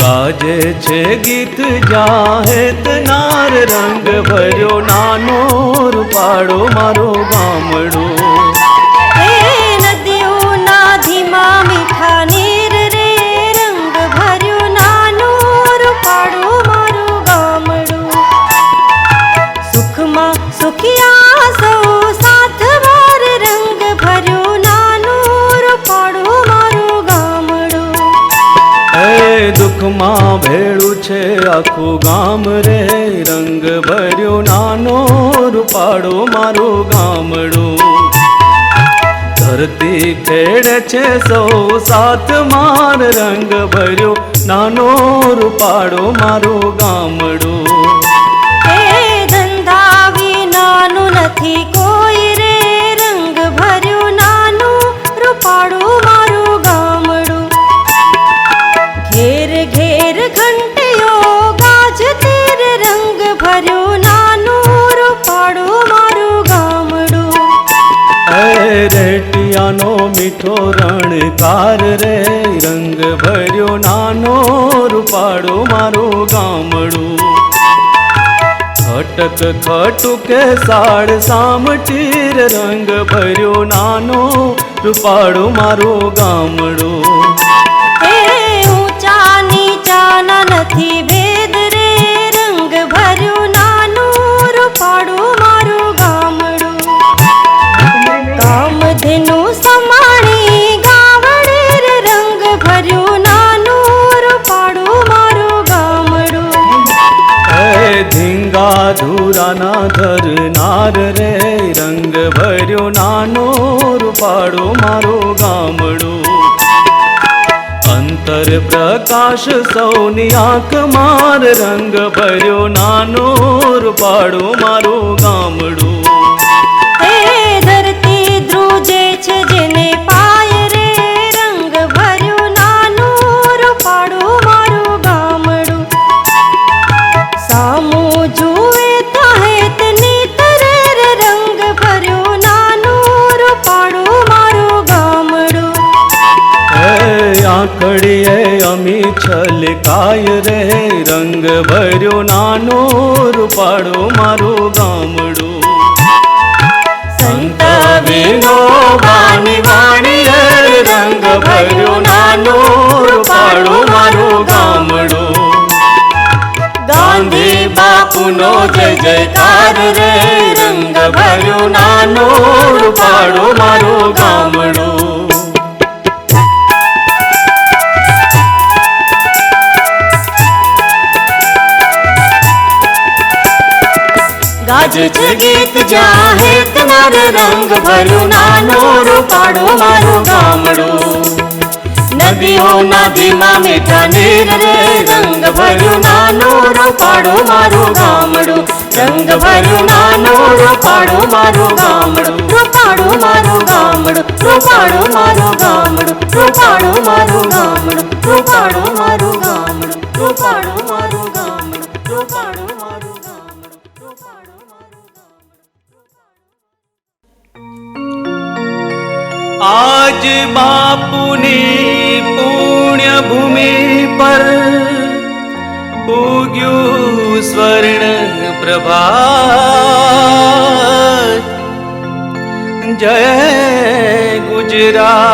ગાજે છે ગીત જાહેત નાર રંગ ભર્યો નાનો રૂપાડો મારો ગામડું ભેળું છે આખું ગામ રે, રંગ ભર્યો નાનો રૂપાડો મારો ગામડું. ધરતી ખેડે છે સૌ સાથ માર, રંગ ભર્યો નાનો રૂપાડો મારો ગામડું. રેટિયાનો મીઠો રણકાર રે. રંગ ભર્યો નાનો રૂપાડો મારો ગામડું. ખટક ખટુકે સાડ સામટીર રંગ ભર્યો નાનો રૂપાડો મારો ગામડું. ઊંચા નીચાના નથી ધુરાના ધરનાર રે, રંગ ભર્યો નાનો રૂપાડો મારો ગામડું. અંતર પ્રકાશ સૌની આંખ માર, રંગ ભર્યો નાનો રૂપાડો મારો ગામડું. આંકડીએ અમી છલકાય રે, રંગ ભર્યો નાનો રૂપાડો મારું ગામડું. સંત વિનોબાની વાણી રે, રંગ ભર્યો નાનો રૂપાડો મારું ગામડું. ગાંધી બાપુનો જય જયકાર રે, રંગ ભર્યો નાનો રૂપાડો મારું ગામડો. ગાજ છે ગીત જાહે, તમાર રંગ ભર્યું નાનો રૂપાડો મારું ગામડું. નદીઓ નદીમાં મીઠા નીર રે, રંગ ભર્યું નાનો રૂપાડો મારું ગામડું. રંગ ભર્યું નાનો રૂપાડો મારું ગામડું. રૂપાડો મારું ગામડું, રૂપાડો મારું ગામડું. રૂપાડો મારું ગામડું, રૂપાડો મારું ગામડું, રૂપાડો મારું ગામડું. આજ બાપુની પુણ્ય ભૂમિ પર ઉગ્યું સ્વર્ણ પ્રભા જય ગુજરાત.